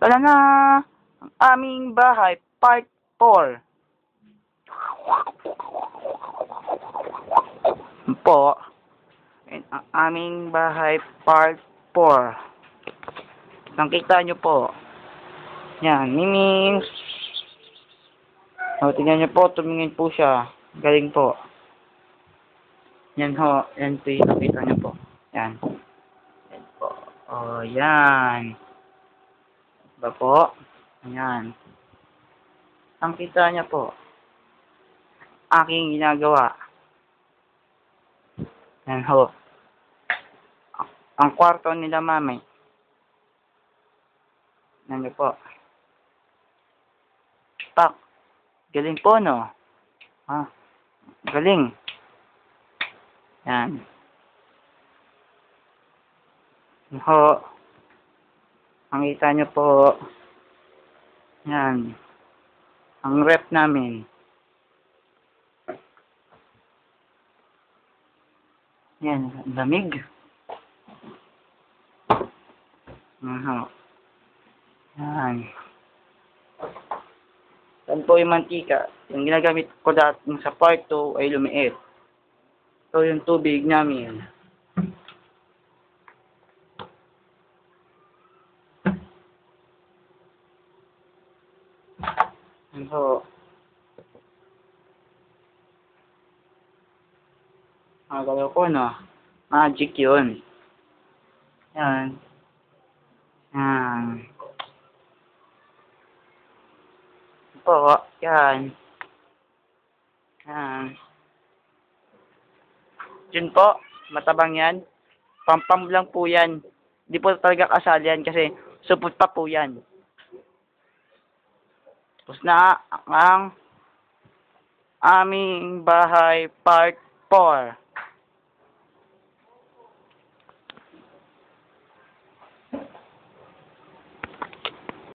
Tala na aming bahay, part 4. Po, ang aming bahay, part 4. Nakita nyo po. Yan, miming. O, tingnan nyo po, tumingin po siya. Galing po. Yan ho, yan po yung nakita nyo po. Yan. Yan po. O, yan. Diba po? Ayan. Ang kita niya po, aking ginagawa. Yan ho. Ang kwarto nila mami. Yan niyo po. Pak. Galing po, no? Ha? Galing. Yan. Yan ho. Ang kita niyo po. Yan. Ang rep namin. Yan, lamig. Aha. Yan. Yan po yung mantika. Yung ginagamit ko dati sa part 2 ay lumiit. So yung tubig namin. Yan po. Ang galaw ko, no? Magic yun. Yan. Yan. Po, yan. Yan. Yun po, matabang yan. Pampam lang po yan. Hindi po talaga kasal yan kasi supot pa po yan. Tapos na ang aming bahay part 4.